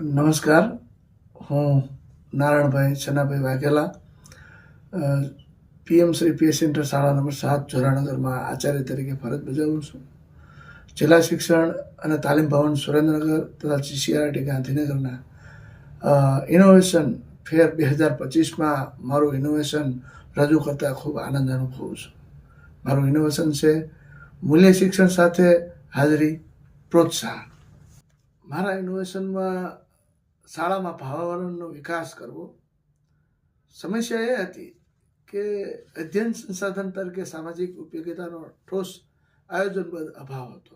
નમસ્કાર. હું Narayanbhai Chhannabhai Vaghela PM Shri PS centre શાળા નંબર સાત જોરાનગરમાં આચાર્ય તરીકે ફરજ બજાવું છું. જિલ્લા શિક્ષણ અને તાલીમ ભવન સુરેન્દ્રનગર તથા જીસીઆરટી ગાંધીનગરના ઇનોવેશન ફેર બે હજાર પચીસમાં મારું ઇનોવેશન રજૂ કરતાં ખૂબ આનંદ અનુભવું છું. મારું ઇનોવેશન છે મૂલ્ય શિક્ષણ સાથે હાજરી, પ્રોત્સાહન. મારા ઇનોવેશનમાં શાળામાં ભાવાવરણનો વિકાસ કરવો. સમસ્યા એ હતી કે અધ્યયન સંસાધન તરીકે સામાજિક ઉપયોગિતાનો ઠોસ આયોજનબદ્ધ અભાવ હતો.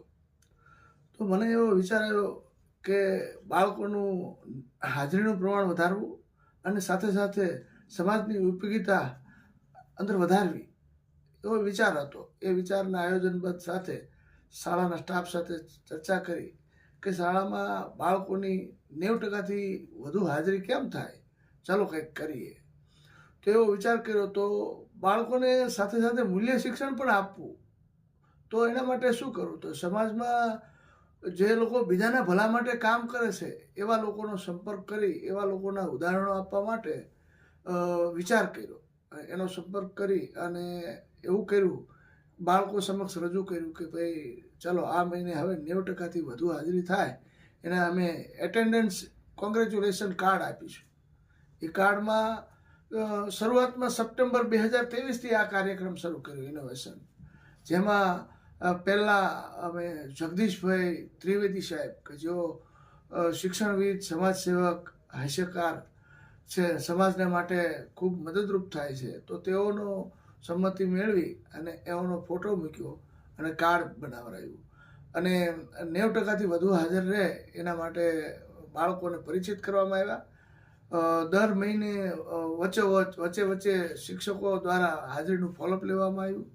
તો મને એવો વિચાર આવ્યો કે બાળકોનું હાજરીનું પ્રમાણ વધારવું અને સાથે સાથે સમાજની ઉપયોગિતા અંદર વધારવી એવો વિચાર હતો. એ વિચારના આયોજનબદ્ધ સાથે શાળાના સ્ટાફ સાથે ચર્ચા કરી કે શાળામાં બાળકોની નેવું ટકાથી વધુ હાજરી કેમ થાય? ચાલો કંઈક કરીએ. તો એવો વિચાર કર્યો, તો બાળકોને સાથે સાથે મૂલ્ય શિક્ષણ પણ આપવું. તો એના માટે શું કરવું તો સમાજમાં જે લોકો બીજાના ભલા માટે કામ કરે છે, એવા લોકોનો સંપર્ક કરી, એવા લોકોના ઉદાહરણો આપવા માટે વિચાર કર્યો. એનો સંપર્ક કરી અને એવું કર્યું. બાળકો સમક્ષ રજૂ કર્યું કે ભાઈ, ચાલો આ મહિને હવે નેવું ટકાથી વધુ હાજરી થાય. એને અમે એટેન્ડન્સ કોંગ્રેચ્યુલેશન કાર્ડ આપીશું. એ કાર્ડમાં શરૂઆતમાં સપ્ટેમ્બર બે હજાર ત્રેવીસથી આ કાર્યક્રમ શરૂ કર્યો ઇનોવેશન જેમાં પહેલાં અમે જગદીશભાઈ ત્રિવેદી સાહેબ, કે જેઓ શિક્ષણવિદ, સમાજસેવક, હાસ્યકાર છે, સમાજને માટે ખૂબ મદદરૂપ થાય છે, તો તેઓનો સંમતિ મેળવી અને એઓનો ફોટો મૂક્યો અને કાર્ડ બનાવરાયું અને નેવ ટકાથી વધુ હાજર રહે એના માટે બાળકોને પરિચિત કરવામાં આવ્યા. દર મહિને વચ્ચે વચ્ચે વચ્ચે શિક્ષકો દ્વારા હાજરીનું ફોલોઅપ લેવામાં આવ્યું.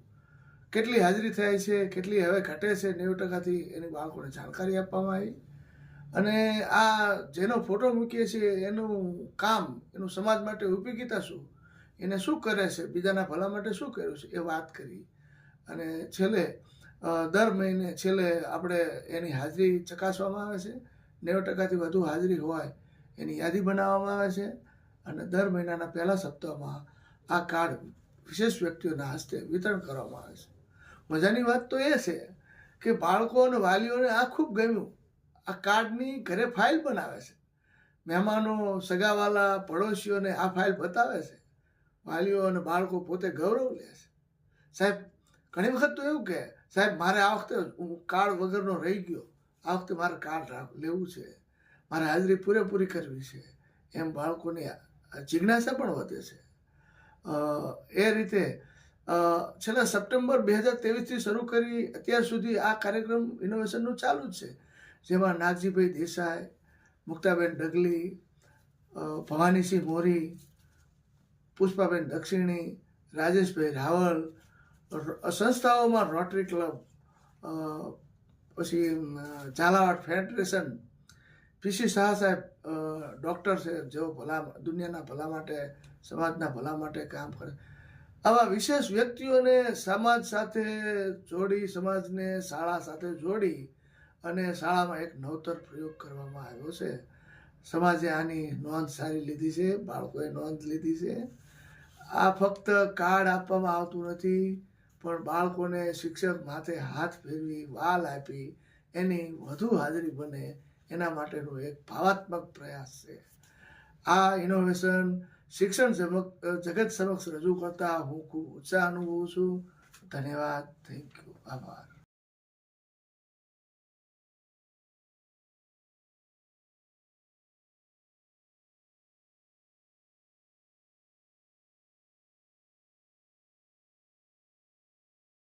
કેટલી હાજરી થાય છે, કેટલી હવે ઘટે છે, નેવું ટકાથી એની બાળકોને જાણકારી આપવામાં આવી. અને આ જેનો ફોટો મૂકીએ છીએ, એનું કામ, એનું સમાજ માટે ઉપયોગીતા શું? એને શું કરે છે? બીજાના ભલા માટે શું કર્યું છે? એ વાત કરી. અને છેલ્લે દર મહિને છેલ્લે આપણે એની હાજરી ચકાસવામાં આવે છે. નેવું ટકાથી વધુ હાજરી હોય એની યાદી બનાવવામાં આવે છે અને દર મહિનાના પહેલા સપ્તાહમાં આ કાર્ડ વિશેષ વ્યક્તિઓના હસ્તે વિતરણ કરવામાં આવે છે. મજાની વાત તો એ છે કે બાળકો અને વાલીઓને આ ખૂબ ગમ્યું. આ કાર્ડની ઘરે ફાઇલ બનાવે છે. મહેમાનો, સગાવાલા, પડોશીઓને આ ફાઇલ બતાવે છે. વાલીઓ અને બાળકો પોતે ગૌરવ લે છે. સાહેબ, ઘણી વખત તો એવું કે સાહેબ, મારે આ વખતે હું કાર્ડ વગરનો રહી ગયો. આ વખતે મારે કાર્ડ લેવું છે. મારે હાજરી પૂરેપૂરી કરવી છે. એમ બાળકોની જિજ્ઞાસા પણ વધે છે. એ રીતે છેલ્લા સપ્ટેમ્બર બે હજાર ત્રેવીસથી શરૂ કરી અત્યાર સુધી આ કાર્યક્રમ ઇનોવેશનનું ચાલુ જ છે. જેમાં નાગજીભાઈ દેસાઈ, મુક્તાબેન ડગલી ભવાનીસિંહ મોરી, પુષ્પાબેન દક્ષિણી, રાજેશભાઈ રાવલ સંસ્થાઓમાં રોટરી ક્લબ પછી ઝાલાવાડ ફેડરેશન પીસી શાહ સાહેબ ડૉક્ટર છે, જેઓ ભલા, દુનિયાના ભલા માટે, સમાજના ભલા માટે કામ કરે. આવા વિશેષ વ્યક્તિઓને સમાજ સાથે જોડી, સમાજને શાળા સાથે જોડી અને શાળામાં એક નવતર પ્રયોગ કરવામાં આવ્યો છે. સમાજે આની નોંધ સારી લીધી છે, બાળકોએ નોંધ લીધી છે. આ ફક્ત કાર્ડ આપવામાં આવતું નથી. પણ બાળકોને શિક્ષક માથે હાથ ફેરવી, વાલ આપી, એની વધુ હાજરી બને એના માટેનો એક ભાવાત્મક પ્રયાસ છે. આ ઇનોવેશન શિક્ષણ જગત સમક્ષ રજૂ કરતા હું ખૂબ ઉત્સાહ અનુભવું છું. ધન્યવાદ. થેન્ક યુ આભાર.